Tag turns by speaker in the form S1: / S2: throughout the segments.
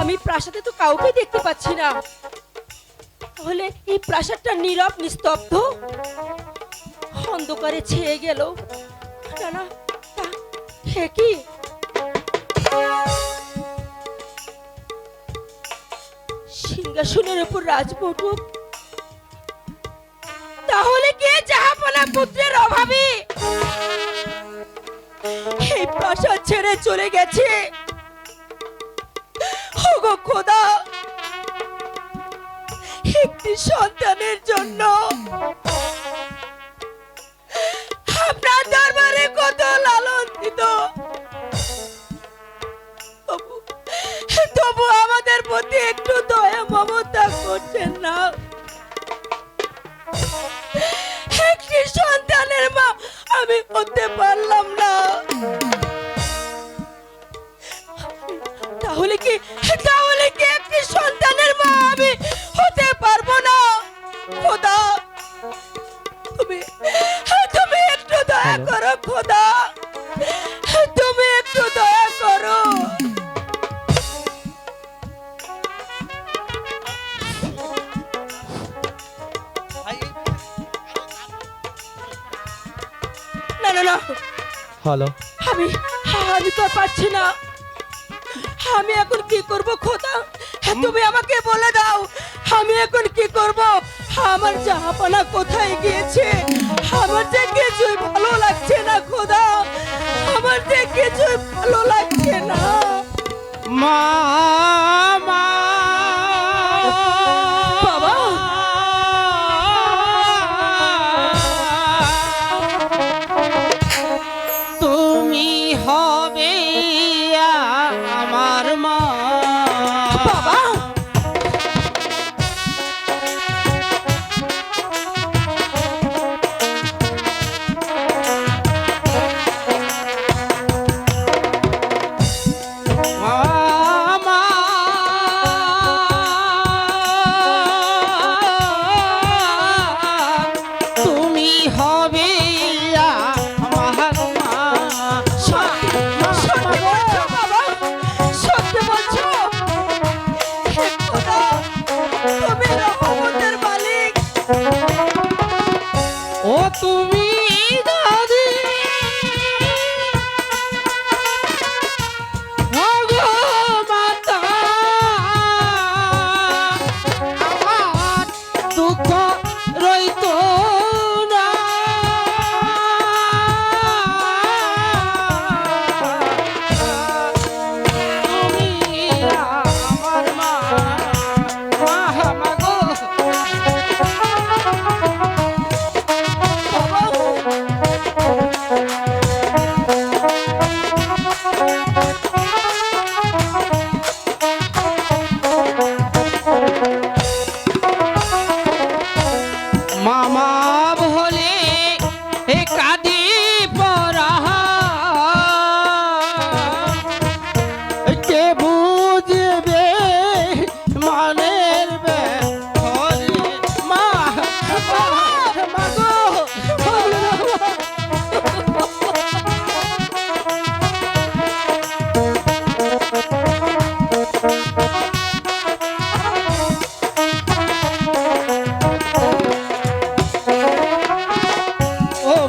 S1: আমি প্রাসাদে তো কাউকে দেখতে পাচ্ছি না। তাহলে এই প্রাসাদটা নীরব, নিস্তব্ধ? অন্ধকারে ছেয়ে গেল। কি? সিংহাসনের উপর রাজবটুক তাহলে কে জাহাপনা পুত্রের অভাবে? এই প্রাসাদ ছেড়ে চলে গেছে। খোদা। একটি সন্তানের জন্য আপনার দরবারে কত লালন তবু আমাদের প্রতি একটু দয়া, মমতা করছেন না। একটি সন্তানের মা আমি হতে পারলাম খোদা। তুমি তুমি একটু দয়া করো খোদা। তুমি একটু দয়া করো। না না না।
S2: হ্যালো।
S1: আমি আমি তো পারছি না। আমি এখন কি করব খোদা? তুমি আমাকে বলে দাও আমি এখন কি করব? আমার জাহাপানা কোথায় গিয়েছে? আমার যে কিছুই ভালো লাগছে না, খোদা। আমার যে কিছুই ভালো লাগছে না।
S3: মামা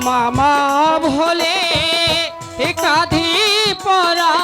S3: মামা ভোলে কাঁধি পরা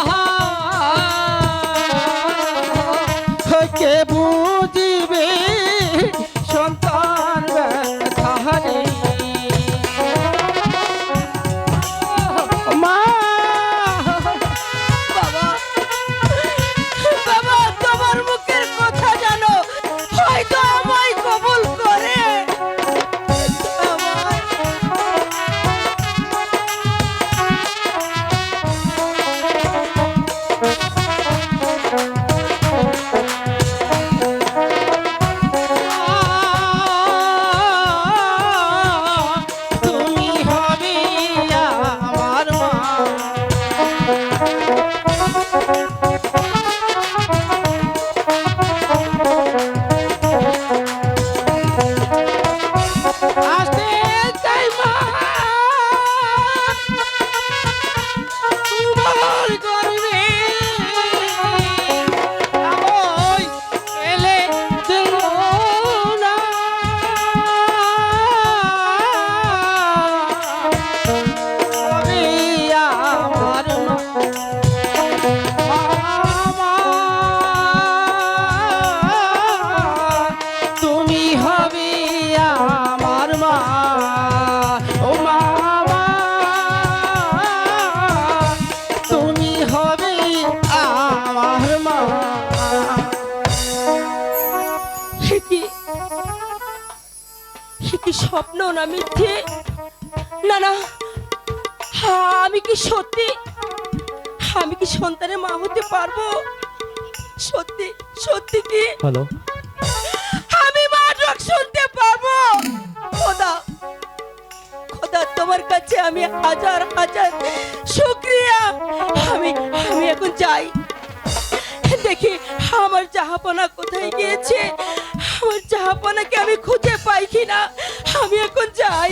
S1: স্বপ্ন না মিথ্যে? না না। আমি কি সত্যি? আমি কি সন্তানের মা হতে পারব? সত্যি সত্যি কি?
S2: হ্যালো
S1: আমি নাটক শুনতে পারব? খোদা খোদা তোমার কাছে আমি হাজার হাজার শুক্রিয়া। আমি আমি এখন যাই। দেখি আমার জাহাপনা কোথায় গিয়েছে? আমার আমি খুঁজে পাই কিনা? আমি এখন যাই।